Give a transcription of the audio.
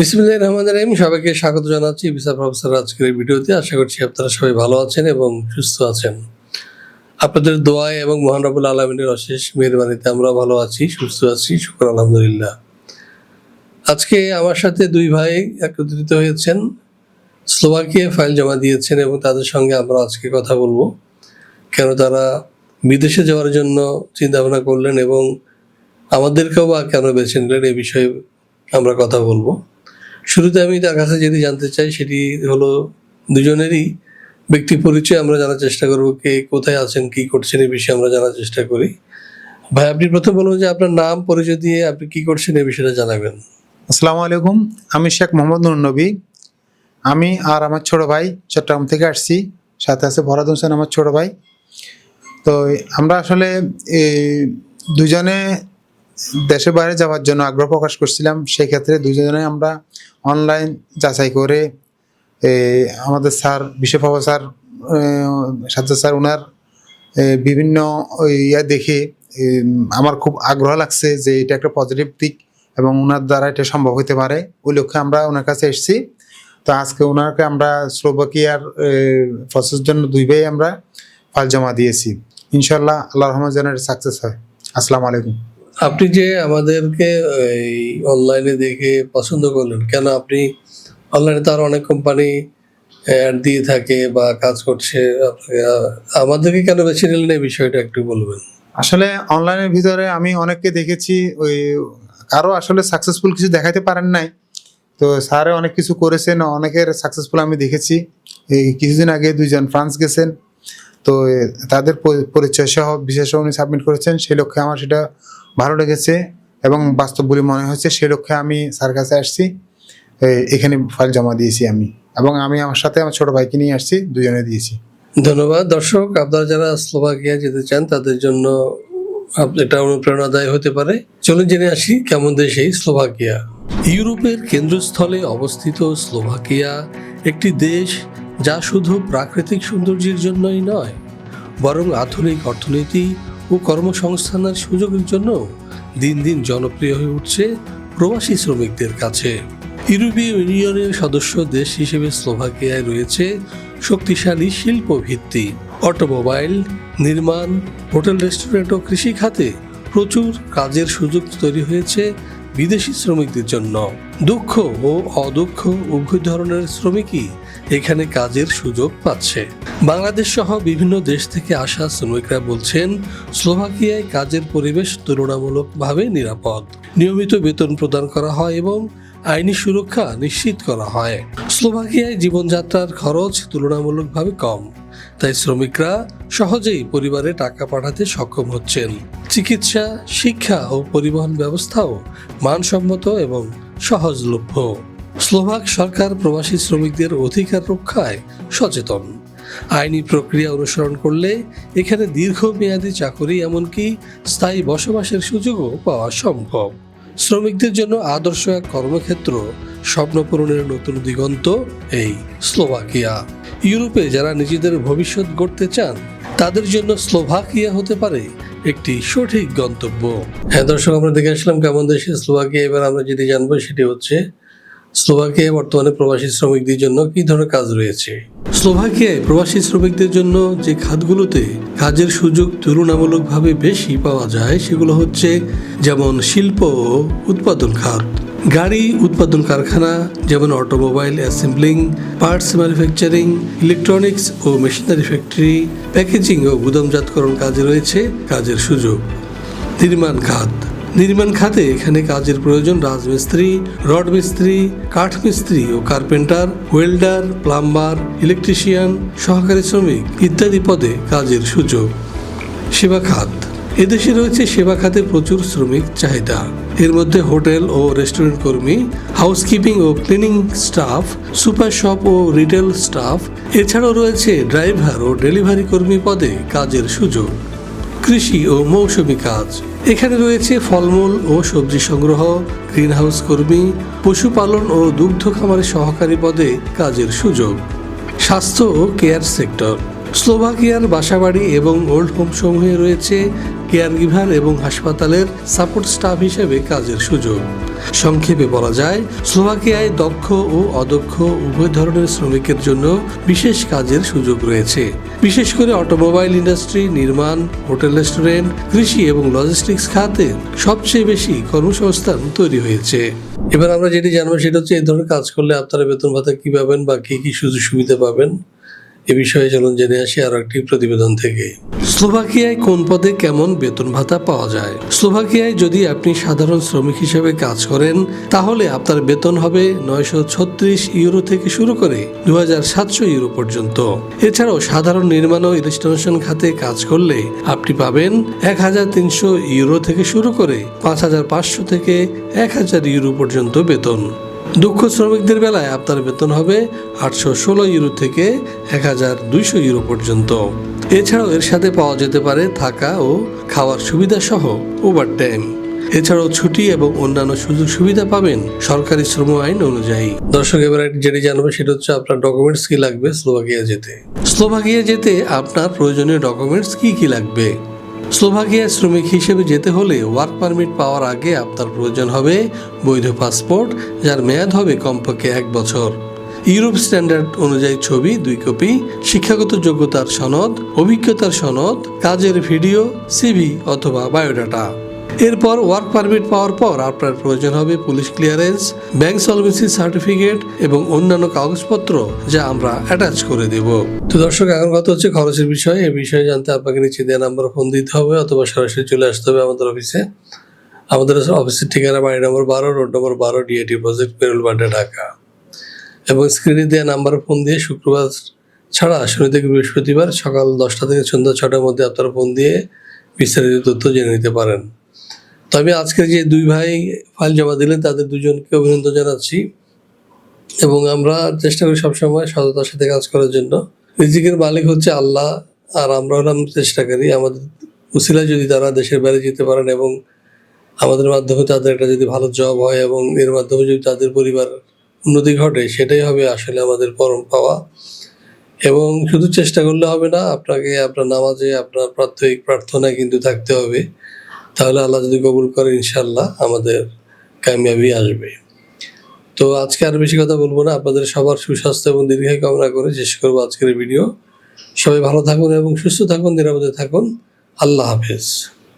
বিসমিল্লাহ রহমান রহিম, সবাইকে স্বাগত জানাচ্ছি ভিসা প্রফেসর আজকের এই ভিডিওতে। আশা করছি আপনারা সবাই ভালো আছেন এবং সুস্থ আছেন। আপনাদের দোয়ায় এবং মহান রবুল আলমিনের অশেষ মেহরবানিতে আমরা ভালো আছি, সুস্থ আছি, শুক্র, আলহামদুলিল্লাহ। আজকে আমার সাথে দুই ভাই একত্রিত হয়েছেন স্লোভাকিয়া ফাইল জমা দিয়েছেন এবং তাদের সঙ্গে আমরা আজকে কথা বলব। কেন তারা বিদেশে যাওয়ার জন্য চিন্তা ভাবনা করলেন এবং আমাদেরকেও বা কেন বেছে নিলেন এ বিষয়ে আমরা কথা বলব। শুরুতে আমি তার কাছে যেটি জানতে চাই সেটি হলো দুজনেরই ব্যক্তি পরিচয় আমরা জানার চেষ্টা করব, কে কোথায় আছেন, কি করছেন এই বিষয়ে আমরা জানার চেষ্টা করি। ভাই, আপনি প্রথম বলুন যে আপনার নাম, পরিচয় দিয়ে আপনি কি করছেন এই বিষয়টা জানাবেন। আসসালামু আলাইকুম, আমি শেখ মোহাম্মদ নুর নবী। আমি আর আমার ছোট ভাই চট্টগ্রাম থেকে আসছি, সাথে আছে ভরাদ হোসেন আমার ছোট ভাই। তো আমরা আসলে দুজনে দেশের বাইরে যাওয়ার জন্য আগ্রহ প্রকাশ করছিলাম, সেক্ষেত্রে দুজনে আমরা অনলাইন যাচাই করে আমাদের স্যার বিশ্ব স্যার সাথে স্যার ওনার বিভিন্ন ইয়া দেখে আমার খুব আগ্রহ লাগছে যে এটা একটা পজিটিভ দিক এবং ওনার দ্বারা এটা সম্ভব হতে পারে। ওই লক্ষ্যে আমরা ওনার কাছে এসেছি। তো আজকে ওনাকে আমরা স্লোভাকিয়ার প্রসেস জন্য দুই ভাই আমরা ফাইল জমা দিয়েছি। ইনশাল্লাহ আল্লাহ রহমান যেন সাকসেস হয়। আসসালামু আলাইকুম। আপনি যে আমাদেরকে, এই অনলাইনে দেখে পছন্দ করলেন, কেন আপনি অনলাইনে তার অনেক কোম্পানি অ্যাড দিয়ে থাকে বা কাজ করছে আমাদেরকে কেন বেছে নিলেন এই বিষয়টা একটু বলবেন? আসলে অনলাইনের ভিতরে আমি অনেককে দেখেছি, ওই কারও আসলে সাকসেসফুল কিছু দেখাতে পারেন নাই। তো স্যারে অনেক কিছু করেছেন, অনেকের সাকসেসফুল আমি দেখেছি। এই কিছুদিন আগে দুইজন ফ্রান্স গেছেন। তো তাদের পরিচয় সহ বিশেষ উনি সাবমিট করেছেন, সেই লক্ষ্যে আমার সেটা ভালো লেগেছে এবং বাস্তব বলে মনে হয়েছে সেই লক্ষ্যে আমি স্যার কাছে আসছি এখানে ফাইল জমা দিয়েছি আমি এবং আমি আমার সাথে আমার ছোট ভাইকে নিয়ে আসছি, দুজনে দিয়েছি। ধন্যবাদ। দর্শক, আপনারা যারা স্লোভাকিয়া যেতে চান, তাদের জন্য এটা অনুপ্রেরণাদায়ী হতে পারে। চলুন জেনে আসি কেমন দেশ এই স্লোভাকিয়া। ইউরোপের কেন্দ্রস্থলে অবস্থিত স্লোভাকিয়া একটি দেশ যা শুধু প্রাকৃতিক সৌন্দর্যের জন্যই নয়, বরং আধুনিক অর্থনীতি ও কর্মসংস্থানের সুযোগের জন্য দিন দিন জনপ্রিয় হয়ে উঠছে প্রবাসী শ্রমিকদের কাছে। ইউরোপীয় ইউনিয়নের সদস্য দেশ হিসেবে স্লোভাকিয়ায় রয়েছে শক্তিশালী শিল্প ভিত্তি অটোমোবাইল, নির্মাণ, হোটেল, রেস্টুরেন্ট ও কৃষি খাতে প্রচুর কাজের সুযোগ তৈরি হয়েছে বিদেশি শ্রমিকদের জন্য। দুঃখ ও অদক্ষ উভয় ধরনের শ্রমিকই এখানে কাজের সুযোগ পাচ্ছে। বাংলাদেশ সহ বিভিন্ন দেশ থেকে আসা শ্রমিকরা বলছেন, স্লোভাকিয়ায় কাজের পরিবেশ তুলনামূলকভাবে নিরাপদ। নিয়মিত বেতন প্রদান করা হয় এবং আইনি সুরক্ষা নিশ্চিত করা হয়। স্লোভাকিয়ায় জীবনযাত্রার খরচ তুলনামূলকভাবে কম। তাই শ্রমিকরা সহজেই পরিবারে টাকা পাঠাতে সক্ষম হচ্ছেন। চিকিৎসা, শিক্ষা ও পরিবহন ব্যবস্থাও মানসম্মত এবং সহজলভ্য। স্লোভাক সরকার প্রবাসী শ্রমিকদের অধিকার রক্ষায় সচেতন। আইনি প্রক্রিয়া অনুসরণ করলে এখানে দীর্ঘমেয়াদী চাকরি এমনকি স্থায়ী বসবাসের সুযোগও পাওয়া সম্ভব। শ্রমিকদের জন্য আদর্শ এক কর্মক্ষেত্র স্বপ্নপূরণের নতুন দিগন্ত, এই স্লোভাকিয়া। ইউরোপে যারা নিজেদের ভবিষ্যৎ গড়তে চান, তাদের জন্য স্লোভাকিয়া হতে পারে একটি সঠিক গন্তব্য। হ্যাঁ দর্শক, আমরা দেখে আসলাম কেমন দেশে স্লোভাকিয়া, এবার আমরা যেটি জানব সেটি হচ্ছে স্লোভাকিয়ায় বর্তমানে প্রবাসী শ্রমিকদের জন্য কি ধরনের কাজ রয়েছে? স্লোভাকিয়ায় প্রবাসী শ্রমিকদের জন্য যে খাতগুলোতে কাজের সুযোগ তুলনামূলকভাবে বেশি পাওয়া যায়, সেগুলো হচ্ছে যেমন শিল্প ও উৎপাদন খাত। গাড়ি, উৎপাদন কারখানা, যেমন automobile assembling, parts manufacturing, electronics ও মেশিনারি ফ্যাক্টরি, প্যাকেজিং ও গুদামজাতকরণ কাজে রয়েছে কাজের সুযোগ। নির্মাণ খাত। নির্মাণ খাতে এখানে কাজের প্রয়োজন রাজমিস্ত্রি, রড মিস্ত্রি, কাঠ মিস্ত্রি ও কার্পেন্টার, ওয়েল্ডার, প্লাম্বার, ইলেকট্রিশিয়ান, সহকারী শ্রমিক ইত্যাদি পদে কাজের সুযোগ। সেবা খাত। এদেশে রয়েছে সেবা খাতে প্রচুর শ্রমিক চাহিদা। এর মধ্যে হোটেল ও রেস্টুরেন্ট কর্মী, হাউসকিপিং ও ক্লিনিং স্টাফ, সুপার শপ ও রিটেল স্টাফ, এছাড়াও রয়েছে ড্রাইভার ও ডেলিভারি কর্মী পদে কাজের সুযোগ। কৃষি ও মৌসুমি কাজ। এখানে রয়েছে ফলমূল ও সবজি সংগ্রহ, গ্রিনহাউস কর্মী, পশুপালন ও দুগ্ধ খামারের সহকারী পদে কাজের সুযোগ। স্বাস্থ্য ও কেয়ার সেক্টর। স্লোভাকিয়ার বাসাবাড়ি এবং ওল্ড হোম সমূহে রয়েছে কেয়ার গিভার এবং হাসপাতালের সাপোর্ট স্টাফ হিসেবে কাজের সুযোগ। সংক্ষেপে বলা যায়, স্লোভাকিয়ায় দক্ষ ও অদক্ষ উভয় ধরনের শ্রমিকের জন্য বিশেষ কাজের সুযোগ রয়েছে। বিশেষ করে অটোমোবাইল ইন্ডাস্ট্রি, নির্মাণ, হোটেল রেস্টুরেন্ট, কৃষি এবং লজিস্টিক্স খাতে সবচেয়ে বেশি কর্মসংস্থান তৈরি হয়েছে। এবার আমরা যেটি জানব সেটা হচ্ছে এই ধরনের কাজ করলে আপনারা বেতন ভাতা কি পাবেন বা কি কি সুযোগ সুবিধা পাবেন? এ বিষয়ে চলুন জেনে আসি আরও একটি প্রতিবেদন থেকে। স্লোভাকিয়ায় কোন পদে কেমন বেতন ভাতা পাওয়া যায়? স্লোভাকিয়ায় যদি আপনি সাধারণ শ্রমিক হিসেবে কাজ করেন, তাহলে আপনার বেতন হবে নয়শো ছত্রিশ ইউরো থেকে শুরু করে দু সাতশো ইউরো পর্যন্ত। এছাড়াও সাধারণ নির্মাণ ও ইনস্টলেশন খাতে কাজ করলে আপনি পাবেন এক হাজার তিনশো ইউরো থেকে শুরু করে পাঁচ হাজার পাঁচশো থেকে এক হাজার ইউরো পর্যন্ত বেতন। দক্ষ শ্রমিকদের বেলায় আপনার বেতন হবে আটশো ষোলো ইউরো থেকে এক হাজার দুইশো ইউরো পর্যন্ত। এছাড়াও এর সাথে পাওয়া যেতে পারে থাকা ও খাওয়ার সুবিধা সহ ওভার টাইম এছাড়াও ছুটি এবং অন্যান্য সুযোগ সুবিধা পাবেন সরকারি শ্রম আইন অনুযায়ী। দর্শক, এবার যেটি জানবে সেটা হচ্ছে আপনার ডকুমেন্টস কি লাগবে? স্লোভাকিয়া যেতে। স্লোভাকিয়া যেতে আপনার প্রয়োজনীয় ডকুমেন্টস কি কি লাগবে? স্লোভাকিয়া শ্রমিক হিসেবে যেতে হলে ওয়ার্ক পারমিট পাওয়ার আগে আপনার প্রয়োজন হবে বৈধ পাসপোর্ট, যার মেয়াদ হবে কমপক্ষে এক বছর। ইউরোপ স্ট্যান্ডার্ড অনুযায়ী ছবি, দুই কপি, শিক্ষাগত যোগ্যতার সনদ, অভিজ্ঞতার সনদ, কাজের ভিডিও, সিভি অথবা বায়োডাটা। এরপর ওয়ার্ক পারমিট পাওয়ার পর আপনার প্রয়োজন হবে police clearance bank solvency certificate এবং অন্যান্য কাগজপত্র যা আমরা অ্যাটাচ করে দেব। তো দর্শক, এখন কথা হচ্ছে খরচের বিষয়। এই বিষয়ে জানতে আপনাকে নিচে দেওয়া নাম্বার ফোন দিতে হবে অথবা সরাসরি চলে আসতে হবে আমাদের অফিসে আমাদের অফিসের ঠিকানা বাড়ি নম্বর বারো রোড নম্বর বারো ডিএটি প্রজেক্ট পেরুল বাড্ডা ঢাকা। এবং স্ক্রিনে দেওয়া নাম্বার ফোন দিয়ে শুক্রবার ছাড়া শনি থেকে বৃহস্পতিবার সকাল দশটা থেকে সন্ধ্যা ছটার মধ্যে আপনারা ফোন দিয়ে বিস্তারিত তথ্য জেনে নিতে পারেন। তবে আজকে যে দুই ভাই ফাইল জমা দিলেন, তাদের দুজনকে অভিনন্দন জানাচ্ছি এবং আমরা চেষ্টা করি সবসময় সততার সাথে কাজ করার জন্য। রিজিকের মালিক হচ্ছে আল্লাহ, আর আমরা হলাম চেষ্টাকারী আমাদের উসিলায় যদি তারা দেশের বাইরে যেতে পারেন এবং আমাদের মাধ্যমে তাদের একটা যদি ভালো জব হয় এবং এর মাধ্যমে যদি তাদের পরিবার উন্নতি ঘটে, সেটাই হবে আসলে আমাদের পরম পাওয়া। এবং শুধু চেষ্টা করলে হবে না, আপনাকে আপনার নামাজে, আপনার প্রাত্যহিক প্রার্থনায় কিন্তু থাকতে হবে। তাহলে আল্লাহ যদি কবুল করে ইনশাল্লাহ আমাদের কামিয়াবি আসবে। তো আজকে আর বেশি কথা বলব না। আপনাদের সবার সুস্বাস্থ্য এবং দীর্ঘায় কামনা করে শেষ করব আজকের ভিডিও। সবাই ভালো থাকুন এবং সুস্থ থাকুন, নিরাপদে থাকুন। আল্লাহ হাফেজ।